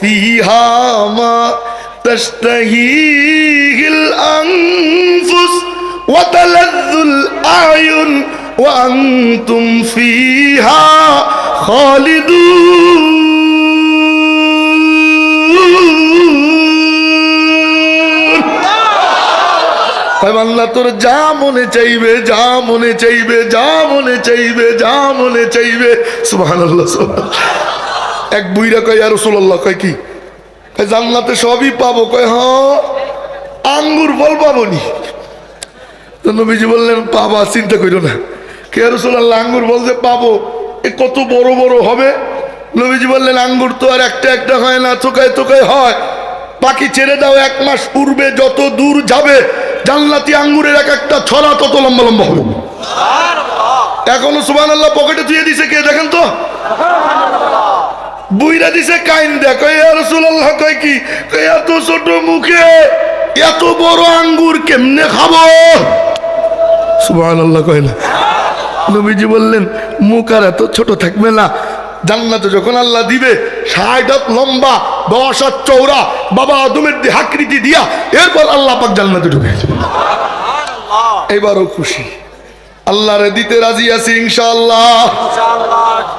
فيها ما تشتهيه الأنفس وتلذ الأعين وأنتم فيها خالدون কয় বাংলা তোর যা মনে চাইবে যা মনে চাইবে যা মনে চাইবে যা মনে চাইবে সুবহানাল্লাহ সুবহানাল্লাহ এক বুইরা কয় আর রসুল্লাহ কয় কি? জান্নাতে সবই পাবো। কয় হ্যাঁ আঙ্গুর ফল পাবো নি তো নবীজি বললেন পাবা চিন্তা করিও না। কে রসুল্লাহ আঙ্গুর বলতে পাবো এ কত বড় বড় হবে? নবীজি বললেন আঙ্গুর তো আর একটা একটা হয় না চোখায় চোখায় হয়। পাখি ছেড়ে দাও এক মাস পূর্বে যত দূর যাবে জান্নাতি আঙ্গুরের এক একটা ছড়া তত লম্বা লম্বা হবে। এখনও সুবান আল্লাহ পকেটে ধুয়ে দিছে কে দেখেন তো? বুইরা দিছে কাইন দেখো রসুল্লাহ কয় কি? এত ছোট মুখে এত বড় আঙ্গুর কেমনে খাব? আল্লাহ কয় না। নবীজি বললেন মুখ আর এত ছোট থাকবে না। জান্নাতে যখন আল্লাহ দিবে ষাট হাত লম্বা দশ হাত চৌড়া বাবা আদমের দেহ আকৃতি দিয়া এরপর আল্লাহ পাক জান্নাতে ঢুকে এবারও খুশি। আল্লাহরে দিতে রাজি আছি ইনশাআল্লাহ।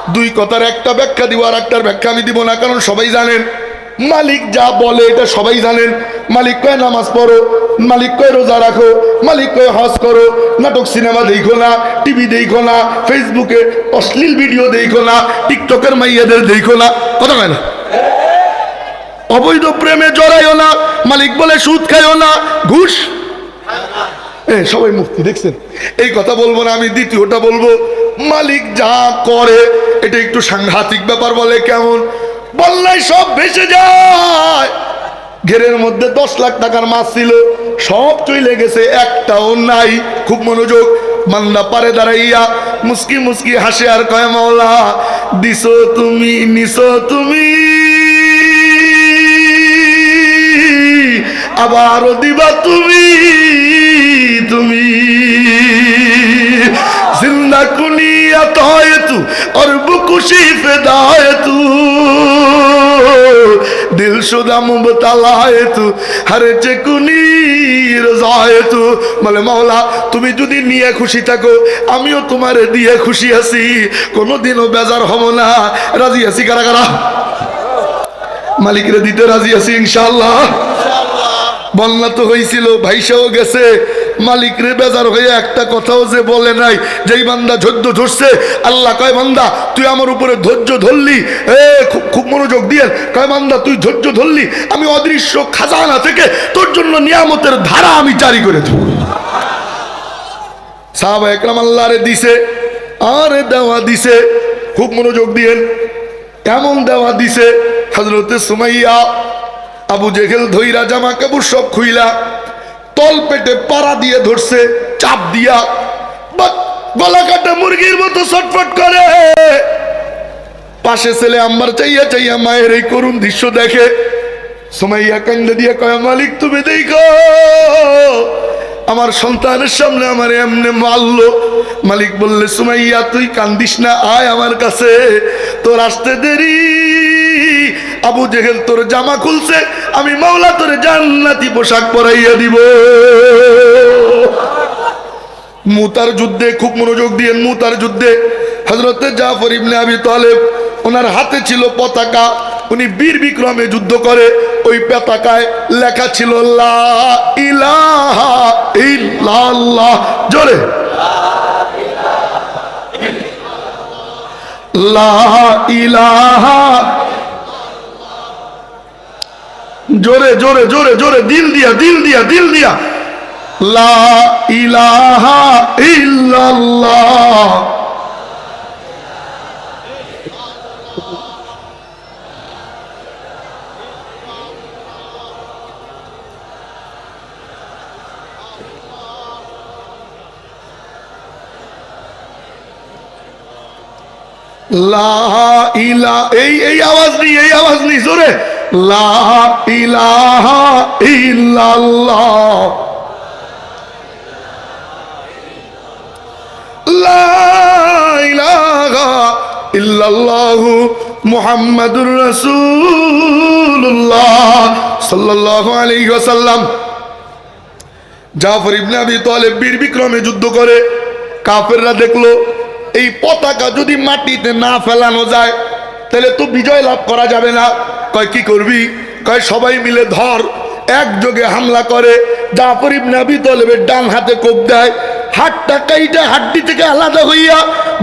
দুই কথার একটা ব্যাখ্যা দিব আর একটার ব্যাখ্যা আমি দিব না কারণ সবাই জানেন। মালিক যা বলে এটা সবাই জানেন। মালিক কয় নামাজ পড়ো মালিক কয় রোজা রাখো মালিক কয় হজ করো নাটক সিনেমা দেখো না টিভি দেখো না ফেসবুকে অশ্লীল ভিডিও দেখো না টিকটকের মাইয়াদের দেখো না কথা কয় না? অবৈধ প্রেমে জড়াইও না মালিক বলে সুদ খাইও না ঘুষ এ, সবাই মুক্তি দেখছেন? এই কথা বলব না আমি দ্বিতীয়টা বলব। মালিক যা করে এটা একটু সাংঘাতিক ব্যাপার বলে কেমন? বললাই সব ভেসে যায়। ঘেরের মধ্যে দশ লাখ টাকার মাছ ছিল সব চলে গেছে একটাও নাই। খুব মনোযোগ মান্দা পারে দাঁড়াইয়া মুস্কি মুস্কি হাসে আর কয় মাওলা দিস তুমি নিস তুমি। আবার দিবা তুমি তুমি। জিন্দা কুনিয়া তয় তু আর বুকুশি ফেদায় তু দিল সুদা মুবতালায় তু হারে চেকুনি রায়তু বলে, মাওলা, তুমি যদি নিয়ে খুশি থাকো, আমিও তোমারে দিয়ে খুশি আছি। কোনোদিনও বেজার হব না। রাজি আছি কারা কারা মালিকরে দিতে রাজি আছি, ইনশাআল্লাহ। বন্যা তো হয়েছিল ভাইসাও গেছে। মালিক রে বেজার হয়ে একটা কথাও যে বলে নাই, যেই বান্দা ধৈর্য ধরছে, আল্লাহ কয়, বান্দা, তুই আমার উপরে ধৈর্য ধরলি? এ, খুব খুব মনোযোগ দিয়ে। কয়, বান্দা, তুই ধৈর্য ধরলি? আমি অদৃশ্য খাজানা থেকে তোর জন্য নিয়ামতের ধারা আমি জারি করে দেব। সাহাবা একরাম আল্লাহরে দিছে, আরে দেওয়া দিছে। খুব মনোযোগ দিয়েন। কেমন দেওয়া দিছে? হজরতে সুমাইয়া আবু জেহেল ধইরা জামা কাপড় সব খুইলা, তল পেটে পাড়া দিয়ে ধরছে, চাপ দিয়া। গলা কাটা মুরগির মতো ছটফট করে। পাশে ছেলে আম্বার চাইয়া চাইয়া মায়ের এই করুণ দৃশ্য দেখে সুমাইয়া কান্দে দিয়া কয়, মালিক, তুমি দেখো, আমার সন্তানের সামনে আমার এমনি মারলো। মালিক বললে, সুমাইয়া, তুই কান্দিস না, আয় আমার কাছে, তোর আসতে দেরি। আবু জেহেল তোর জামা খুলছে, আমি মাওলা তোর জান্নাতি পোশাক পরাইয়া দিব। মুতার যুদ্ধে খুব মনোযোগ দিয়ে মুতার যুদ্ধে। হজরতে জাফর ইবনে আবি তালেব, ওনার হাতে ছিল পতাকা, উনি বীর বিক্রমে যুদ্ধ করে, ওই পতাকায় লেখা ছিল, লা জোরে। লা ইলাহা জোরে জোরে জোরে জোরে, দিল দিয়া দিল দিয়া দিল দিয়া। লা ইলাহা ইল্লাল্লাহ। লা ইলা, এই এই আওয়াজ নেই, এই আওয়াজ নেই, জোরে। লা ইলাহা ইল্লাল্লাহ। লা ইলাহা ইল্লাল্লাহু মুহাম্মাদুর রাসূলুল্লাহ জাফর বীর বিক্রমে যুদ্ধ করে, কাফেররা দেখল, এই পতাকা যদি মাটিতে না ফেলানো যায়, তাহলে তো বিজয় লাভ করা যাবে না। কয়, কি করবি? কয়, সবাই মিলে ধর, একযোগে হামলা করে। জাফর ইবনে আবি তালেবের ডান হাতে কোপ দেয়। হাতটা কাইটা হাড্ডি থেকে আলাদা হইয়া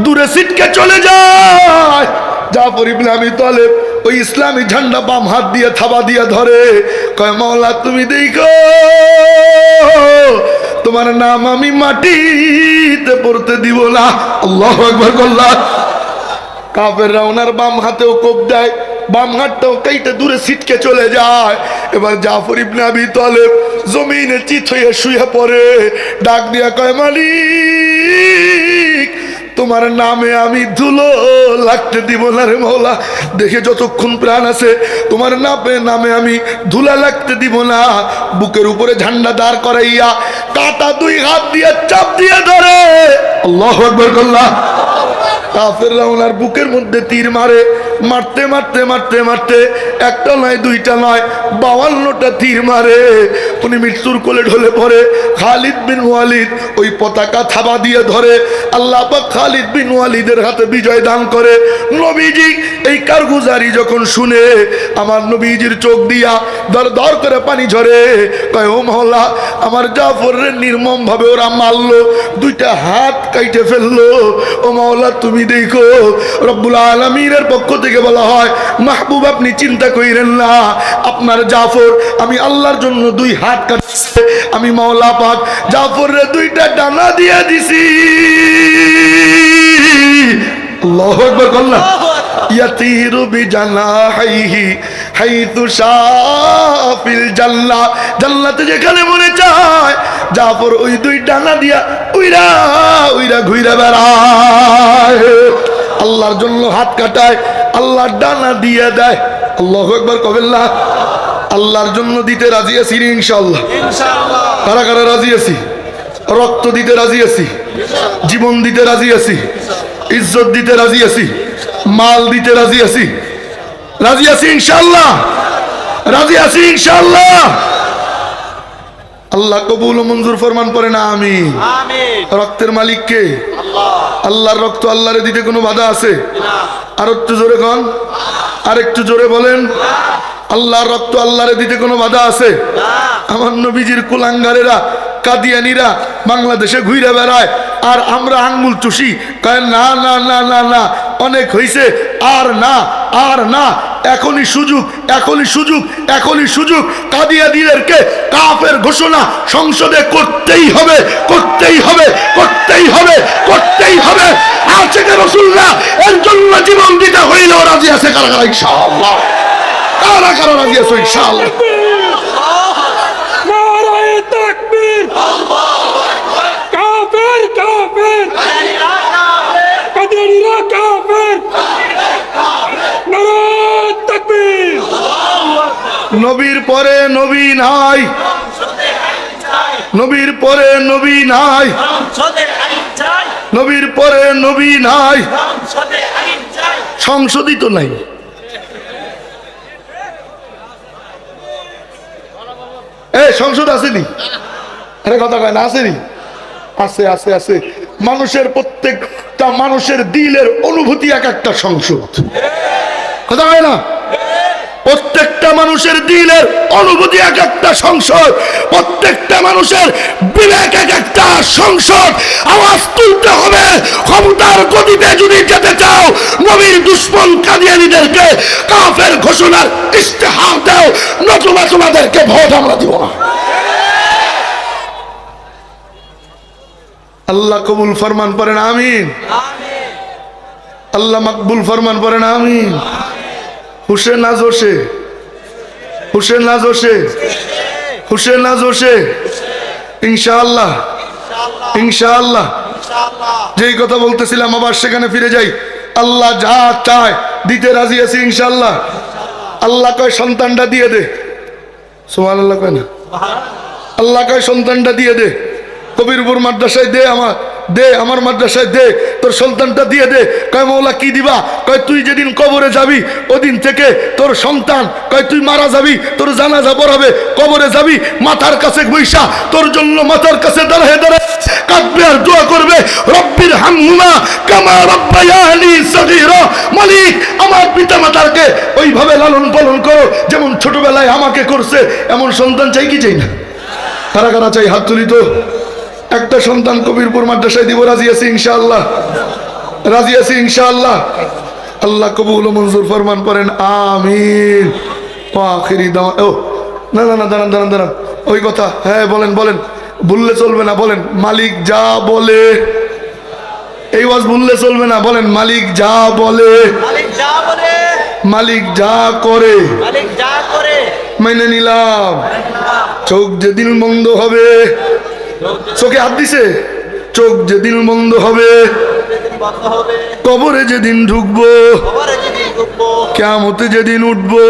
দূরে সিটকে চলে যায়। জাফর ইবনে আবি তালেব ওই ইসলামী ঝান্ডা বাম হাত দিয়ে থাবা দিয়ে ধরে। কয়, মাওলা, তুমি দেখো, তোমার নাম আমি মাটিতে পড়তে দিব না। আল্লাহ একবার করলা কাফেররা ওনার বাম হাতেও কোপ দেয়। বাম হাতটাও কাইটে দূরে সিটকে চলে যায়। এবার জাফর ইবনে আবি তালেব জমিনে চিত হয়ে শুয়ে পড়ে। ডাক দিয়া কয়, মালিক, তোমার নামে আমি ধুলো লাগতে দিব না রে মৌলা। দেখে যতক্ষণ প্রাণ আছে, তোমার নামে নামে আমি ধুলা লাগতে দিব না। বুকের উপরে ঝান্ডা দাঁড় করাইয়া কাটা দুই হাত দিয়ে চাপ দিয়ে ধরে। আল্লাহ একবার করল্লা কাফেররা ওনার বুকের মধ্যে তীর মারে। মারতে মারতে মারতে মারতে একটা নয় দুইটা নয় বাউান্নটা তীর মারে। উনি মৃত্যুর কোলে ঢলে পড়ে। খালিদ বিন ওয়ালিদ ওই পতাকা থাবা দিয়ে ধরে। আল্লাহ খালিদ বিন ওয়ালিদের হাতে বিজয় দান করে। নবীজি এই কারগুজারি যখন শুনে আমার নবীজির চোখ দিয়া দর দর করে পানি ঝরে। কয়, ও মহল্লা, আমার জাফরের নির্মম ভাবে ওরা মারলো, দুইটা হাত কাইটে ফেলল। ও মাওলা তুমি দেখো, রব্বুল আলমিনের পক্ষ থেকে বলা হয়, মাহবুব, আপনি চিন্তা করিলেন না, আপনার জাফর, আমি আল্লাহর জন্য দুই হাত কাটছে। আমি মাওলা পাক জাফরে দুইটা ডানা দিয়ে দিছি। আল্লাহু আকবার কল্লা ইয়াতিরু বিজানাহিহি হাইতু শাফিল জান্নাহ। জান্নাতে যেখানে মনে চায় জাফর ওই দুই ডানা দিয়া উইরা উইরা ঘুইরা বেড়ায়। আল্লাহর জন্য হাত কাটায় আল্লাহর ডানা দিয়ে দেয়। আল্লাহু একবার কবেন না? আল্লাহর জন্য দিতে রাজি আছি রে ইনশাআল্লাহ। কারা কারা রাজি আছি। রক্ত দিতে রাজি আছি। জীবন দিতে রাজি আছি। ইজ্জত দিতে রাজি আছি। মাল দিতে রাজি আছি। রাজি আছি ইনশাল্লাহ রাজি আছি ইনশাল্লাহ আল্লাহ কবুল ও মঞ্জুর ফরমান পরে না আমি রক্তের মালিক কে? আল্লাহর রক্ত আল্লাহরে দিতে কোনো বাধা আছে? আর একটু জোরে কন। আর একটু জোরে বলেন। আল্লাহর রক্ত আল্লাহরে দিতে কোনো বাধা আছে? আমার নবীজির কুলাঙ্গারেরা কাদিয়ানিরা বাংলাদেশে ঘুরে বেড়ায় আর আমরা আঙ্গুল চুষি কয় না না না না না অনেক হইছে আর না আর না এখনই সুযোগ এখনই সুযোগ এখনই সুযোগ। কাদিয়ানিদেরকে কাফের ঘোষণা সংসদে করতেই হবে করতেই হবে করতেই হবে করতেই হবে। আছে যে রসুল্লাহ এর জন্য জীবন দিতে হইলেও রাজি আছে কারা কারা ইনশাআল্লাহ। কারা কারা রাজি আছে ইনশাআল্লাহ? নবীর পরে নবী নাই। নবীর পরে নবী নাই। নবীর পরে নবী নাই। সংসদে আইন চাই সংসদই তো নাই। সংসদ আসেনি? আরে কথা কয় না, আসেনি? আছে আছে আছে। মানুষের প্রত্যেকটা মানুষের দিলের অনুভূতি এক একটা সংসদ। কথা হয় না? প্রত্যেকটা মানুষের দিলের অনুভূতি এক একটা সংসদ, প্রত্যেকটা মানুষের বিবেক এক একটা সংসদ। আওয়াজ তুলতে হবে, ক্ষমতার গতিতে যদি যেতে চাও, নবীর দুশ্মন কাদিয়ানিদেরকে কাফের ঘোষণার ইস্তেহার দাও, নতুবা তোমাদেরকে ভোট আমরা দিব না। আল্লাহ কবুল ফরমান পড়েন আমিন। আল্লাহ মকবুল ফরমান পড়েন আমিন। হুসেন না হুসেন না হুসেন না ইনশাআল্লাহ। ইনশাআল্লাহ। যেই কথা বলতেছিলাম, আবার সেখানে ফিরে যাই। আল্লাহ যা চায় দিতে রাজি আছি ইনশাআল্লাহ। আল্লাহ কয় সন্তানটা দিয়ে দে। সোমান আল্লাহ কয় না? আল্লাহ কয় সন্তানটা দিয়ে দে। কবিরপুর মাদ্রাসায় দে আমার। দে, আমার মাদ্রাসায় দে, তোর সন্তানটা দিয়ে দে। কয়, মৌলা, কি দিবা? কয়, তুই যেদিন কবরে যাবি, ওদিন থেকে তোর সন্তান, কয়, তুই মারা যাবি, তোর জানাজা পড়াবে, কবরে যাবি, মাথার কাছে বৈশা, তোর জন্য মাথার কাছে দাঁড়ায় দাঁড়ায় কাঁদবে আর দোয়া করবে, রব্বির হামহুমা কামা রব্বায়ানি সগীরা, মালিক, আমার পিতা মাতারকে ওইভাবে লালন পালন করো, যেমন ছোটবেলায় আমাকে করছে, এমন সন্তান চাই কি চাই না? কারা কারা চাই হাত তুলি তো। একটা সন্তান কবিরপুর মাদ্রাসায় দিব রাজি আছি ইনশাআল্লাহ। রাজি আছি ইনশাআল্লাহ। আল্লাহ কবুল ও মঞ্জুর ফরমান করেন আমিন। ও আখিরি দাওয়া ও না না না দাঁড়ান দাঁড়ান দাঁড়ান। ওই কথা হ্যাঁ বলেন বলেন। ভুললে চলবে না বলেন মালিক যা বলে। এই ওয়াজ ভুললে চলবে না বলেন মালিক যা বলে। মালিক যা বলে। মালিক যা করে। মালিক যা করে। মেনে নিলাম। চোখ যেদিন বন্ধ হবে চোখে হাত দিছে? চোখ যেদিন বন্ধ হবে, কবরে যেদিন ঢুকবো কেমতে যেদিন উঠবো,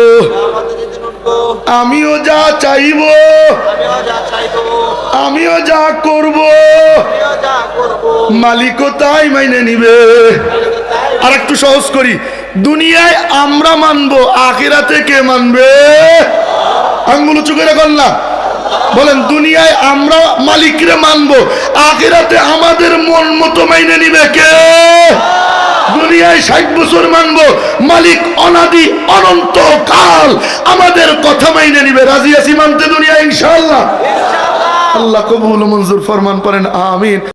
আমিও যা চাইব, আমিও যা করব, মালিকও তাই মাইনে নিবে। আর একটু সহজ করি, দুনিয়ায় আমরা মানবো, আখিরাতে কে মানবে? আঙ্গুল উঁচু করে কর না। বলেন, দুনিয়ায় আমরা মালিকরে মানবো, আখিরাতে আমাদের মন মতো মাইনে নিবে কে? দুনিয়ায় ষাট বছর মানবো, মালিক অনাদি অনন্ত কাল আমাদের কথা মাইনে নিবে। রাজি আছি মানতে দুনিয়া ইনশাআল্লাহ? আল্লাহ কবুল মঞ্জুর ফরমান করেন, আমিন।